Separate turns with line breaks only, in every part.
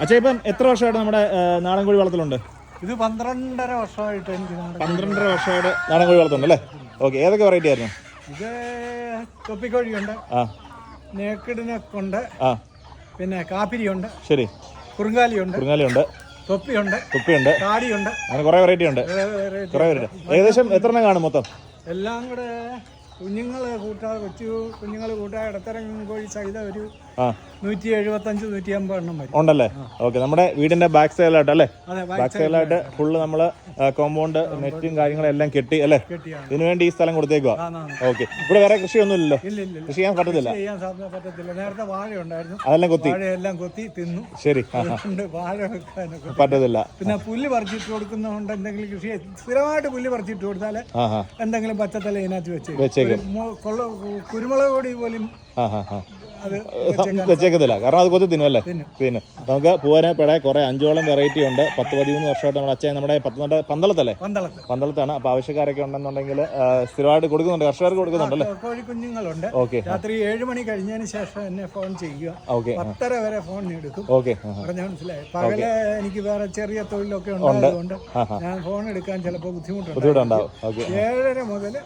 അച്ഛാ ഇപ്പം എത്ര വർഷമായിട്ട് നമ്മുടെ നാടൻ കോഴി വളർത്തലുണ്ട്?
ഇത് പന്ത്രണ്ടര വർഷമായിട്ട് എനിക്ക്
പന്ത്രണ്ടര വർഷമായിട്ട് നാടൻ കോഴി വളർത്തുന്നുണ്ട് അല്ലേ? ഓക്കെ ഏതൊക്കെ വെറൈറ്റി ആയിരുന്നു?
ഇത് തൊപ്പിക്കോഴിയുണ്ട്
ആ.
നേക്കിടിനൊക്കെ ഉണ്ട്
ആ.
പിന്നെ കാപ്പിരിയുണ്ട്
ശരി.
കുറുങ്കാലിയുണ്ട്
കുറുങ്കാലിയുണ്ട്.
തൊപ്പിയുണ്ട്
തൊപ്പിയുണ്ട്.
കാടിയുണ്ട്
അങ്ങനെ കുറേ വെറൈറ്റി ഉണ്ട്. കുറേ വെറൈറ്റി ഏകദേശം എത്ര എണ്ണം കാണും മൊത്തം?
എല്ലാം കൂടെ കുഞ്ഞുങ്ങൾ കൂട്ടാ കൊച്ചു കുഞ്ഞുങ്ങളെ കൂട്ടാ ഇടത്തരം കോഴി സഹിത ഒരു നൂറ്റി എഴുപത്തഞ്ച് നൂറ്റി അമ്പത് എണ്ണം വരും.
ഉണ്ടല്ലേ? ഓക്കെ നമ്മുടെ വീടിന്റെ ബാക്ക് സൈഡിലായിട്ട് അല്ലേ? ബാക്ക് സൈഡിലായിട്ട്. ഫുള്ള് നമ്മൾ കോമ്പൗണ്ട് നെറ്റും കാര്യങ്ങളും എല്ലാം കെട്ടി അല്ലേ? ഇതിനു വേണ്ടി ഈ സ്ഥലം കൊടുത്തേക്കുക ഓക്കെ. ഇവിടെ വേറെ കൃഷിയൊന്നും ഇല്ലല്ലോ
ഇല്ല ഇല്ല ഇല്ല.
കൃഷി ചെയ്യാൻ പറ്റത്തില്ല?
നേരത്തെ വാഴ ഉണ്ടായിരുന്നു.
അതെല്ലാം കൊത്തി?
എല്ലാം കൊത്തി തിന്നു.
ശരി.
വാഴ
പറ്റത്തില്ല.
പിന്നെ പുല്ല് പറിച്ചിട്ട് കൊടുക്കുന്നതുകൊണ്ട് എന്തെങ്കിലും കൃഷി സ്ഥിരമായിട്ട് പുല്ല് പറിച്ചിട്ട് കൊടുത്താൽ
ആ
എന്തെങ്കിലും പച്ചത്തല ഇതിനകത്ത് വെച്ച്
വെച്ചേക്കും.
കൊള്ള കുരുമുളക് പൊടി പോലും
വെച്ചേക്കത്തില്ല. കാരണം അത് കൊത്തി തിന്നും അല്ലേ?
തിന്നും.
പിന്നെ നമുക്ക് പൂവനപ്പട കുറെ അഞ്ചോളം വെറൈറ്റി ഉണ്ട്. പത്ത് പതിമൂന്ന് വർഷമായിട്ട് നമ്മുടെ അച്ഛൻ നമ്മുടെ പത്തനംതിട്ട പന്തളത്തല്ലേ?
പന്തളത്ത്.
പന്തളത്താണ്. അപ്പൊ ആവശ്യക്കാരൊക്കെ ഉണ്ടെന്നുണ്ടെങ്കിൽ സ്ഥിരമായിട്ട് കൊടുക്കുന്നുണ്ട്. കർഷകർക്ക് കൊടുക്കുന്നുണ്ടല്ലേ
കോഴി കുഞ്ഞുങ്ങളുണ്ട്.
ഓക്കെ.
രാത്രി ഏഴ് മണി കഴിഞ്ഞതിന് ശേഷം എന്നെ ഫോൺ ചെയ്യുക.
ഓക്കെ.
പത്തര വരെ ഫോൺ എടുക്കും.
ഓക്കെ.
പറഞ്ഞ മനസ്സിലായി? പകൽ എനിക്ക് വേറെ ചെറിയ തൊഴിലൊക്കെ ഉണ്ടായതുകൊണ്ട്
ആ.
ഞാൻ ഫോൺ എടുക്കാൻ ചിലപ്പോൾ ബുദ്ധിമുട്ടുണ്ട്
ബുദ്ധിമുട്ടുണ്ടാവും. ഓക്കെ.
ഏഴര മുതൽ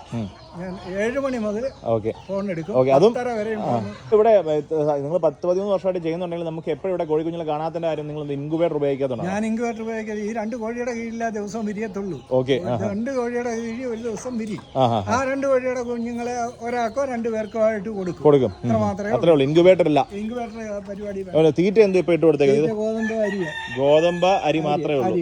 ഞാൻ ഏഴ് മണി മുതൽ
ഓക്കെ.
ഫോൺ എടുക്കും.
അതും ഇവിടെ നിങ്ങൾ പത്ത് പതിമൂന്ന് വർഷമായിട്ട് ചെയ്യുന്നുണ്ടെങ്കിൽ നമുക്ക് എപ്പോഴും ഇവിടെ കോഴിക്കുഞ്ഞിൽ കാണാത്തതിന്റെ കാര്യം നിങ്ങൾ ഇൻക്യുബേറ്റർ ഉപയോഗിക്കാത്തതാണ്
ഞാൻ ഇൻക്യുബേറ്റർ ഉപയോഗിക്കുന്നത് ഈ രണ്ട് കോഴിയുടെ കീഴിലാ ദിവസം വിരിയത്തുള്ളൂ.
ഓക്കെ
രണ്ട് കോഴിയുടെ കീഴിൽ ഒരു ദിവസം വിരി.
ആ
രണ്ട് കോഴിയുടെ കുഞ്ഞുങ്ങളെ ഒരാൾക്കോ രണ്ടു പേർക്കോ ആയിട്ട് കൊടുക്കും.
കൊടുക്കും.
അത്ര
ഉള്ളൂ. ഇൻക്യുബേറ്റർ ഇല്ല.
ഇൻക്യുബേറ്റർ പരിപാടി
തീറ്റ എന്ത് ഇപ്പൊ ഇട്ട് കൊടുത്തേക്കുന്നത്?
ഗോതമ്പ് അരി
ഗോതമ്പ് അരി മാത്രമേ ഉള്ളൂ.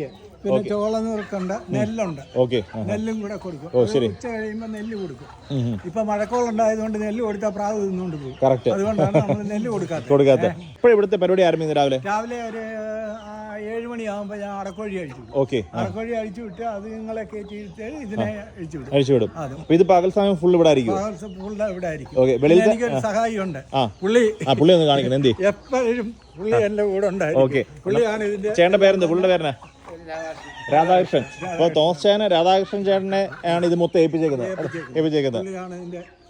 പിന്നെ ചോള നുറുക്കുണ്ട് നെല്ലുണ്ട്.
ഓക്കെ.
നെല്ലും കൂടെ കൊടുക്കും.
ഓ ശരി.
ഉച്ച കഴിയുമ്പോൾ നെല്ല് കൊടുക്കും. ഇപ്പൊ മഴക്കോളുണ്ടായതുകൊണ്ട് നെല്ല് കൊടുത്താൽ പ്രാവ് തിന്നുകൊണ്ട് പോകും.
കറക്റ്റ്.
അതുകൊണ്ടാണ് നമ്മൾ നെല്ല് കൊടുക്കാത്തത്.
കൊടുക്കാത്ത ഇപ്പോഴും ഇവിടുത്തെ പരിപാടി ആരംഭിക്കുന്നത് രാവിലെ?
രാവിലെ ഒരു ഏഴ് മണിയാകുമ്പോൾ ഞാൻ അടക്കോഴി അഴിച്ചു
ഓക്കെ.
അടക്കോഴി അഴിച്ചു വിട്ട് അത് നിങ്ങളെ കയറ്റിയിട്ട് ഇതിനെ അഴിച്ചു വിടും.
അഴിച്ചു വിടും. അപ്പൊ ഇത് പകൽ സമയം ഫുൾ ഇവിടെ ആയിരിക്കും
പുള്ളിയുടെ ഇവിടെ ആയിരിക്കും.
ഓക്കെ. വെളിയിലത്തെ
എനിക്കൊരു സഹായിയുണ്ട്. പുള്ളി.
ആ പുള്ളി ഒന്ന് കാണിക്കണം. എന്ത്?
എപ്പോഴും പുള്ളി എന്റെ കൂടെ ഉണ്ടായിരിക്കും.
ഓക്കെ.
പുള്ളിയാണ് ഇതിന്റെ
ചേട്ടന്റെ പേരെന്ത്? പുള്ളിയുടെ പേരെന്നാ? രാധാകൃഷ്ണൻ. അപ്പോൾ തോമസ് ചേട്ടനെ രാധാകൃഷ്ണൻ ചേട്ടനെ ആണ് ഇത് മൊത്തം ഏൽപ്പിച്ചേക്കുന്നത്. ഏൽപ്പിച്ചേക്കുന്നത്.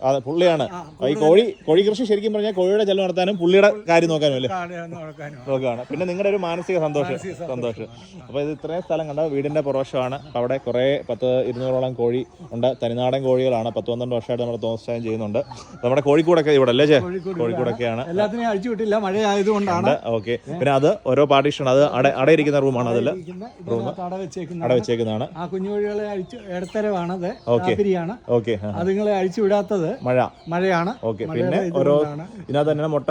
അതെ പുള്ളിയാണ്. ഈ കോഴി കോഴി കൃഷി ശരിക്കും പറഞ്ഞാൽ കോഴിയുടെ ചെലവ് നടത്താനും പുള്ളിയുടെ കാര്യം നോക്കാനും അല്ലേ? നോക്കുകയാണ് പിന്നെ നിങ്ങളുടെ ഒരു മാനസിക സന്തോഷം. സന്തോഷം. അപ്പോൾ ഇത് ഇത്രയും സ്ഥലം കണ്ട വീടിന്റെ പുറവശമാണ്. അവിടെ കുറേ പത്ത് ഇരുന്നൂറോളം കോഴി ഉണ്ട്. തനിനാടൻ കോഴികളാണ്. പത്ത് പന്ത്രണ്ട് വർഷമായിട്ട് നമ്മൾ തോമസ്റ്റാൻ ചെയ്യുന്നുണ്ട്. നമ്മുടെ കോഴിക്കൂടൊക്കെ ഇവിടെ അല്ലേ ചേ കോഴിക്കൂടൊക്കെയാണ്.
എല്ലാത്തിനെയും അഴിച്ചു വിട്ടില്ല. മഴ ആയതുകൊണ്ടാണ്
ഓക്കെ. പിന്നെ അത് ഓരോ പാർട്ടീഷൻ അത് അട അടയിരിക്കുന്ന റൂമാണ് അതിൽ
റൂം അട വെച്ചേക്കുന്നത്
അട വെച്ചേക്കുന്നതാണ്.
ആ കുഞ്ഞുകോഴികളെ അഴിച്ചു ഇടത്തരമാണത് കാപ്പിരിയാണ്
ഓക്കെ.
അതുങ്ങളെ അഴിച്ചു വിടാത്തത്.
മഴ.
മഴയാണ്.
ഓക്കെ പിന്നെ ഓരോ. ഇതിനകത്ത് തന്നെ മുട്ട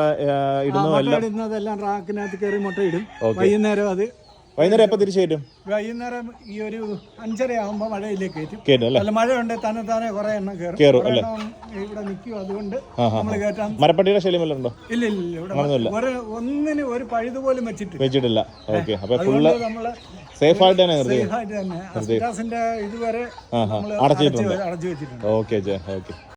ഇടുന്നതെല്ലാം റാക്കിനകത്ത് കയറി മുട്ട
ഇടും.
വൈകുന്നേരം അത്
വൈകുന്നേരം എപ്പോൾ തിരിച്ചു കയറ്റും?
വൈകുന്നേരം ഈ ഒരു അഞ്ചര ആകുമ്പോൾ മഴയിലേക്ക് കയറ്റും.
കയറ്റും അല്ലേ?
മഴയുണ്ട് തന്നെ താനെ കുറെ എണ്ണം കയറും.
കയറും, അല്ലേ?
ഇവിടെ നിൽക്കും അതുകൊണ്ട് നമ്മൾ കയറ്റാം
മരപ്പട്ടിയുടെ ശല്യം വല്ലതും ഉണ്ടോ?
ഇല്ല ഇല്ല ഇവിടെ ഒരു ഒന്നിന് ഒരു പഴുത് പോലും വെച്ചിട്ട്
വെച്ചിട്ടില്ല. ഓക്കെ അപ്പോൾ ഫുള്ള് സേഫ് ആയിട്ട് തന്നെ സേഫ്
സേഫായിട്ട് തന്നെ. ഇതുവരെ അടച്ചു വെച്ചിട്ടുണ്ട്.
Okay okay.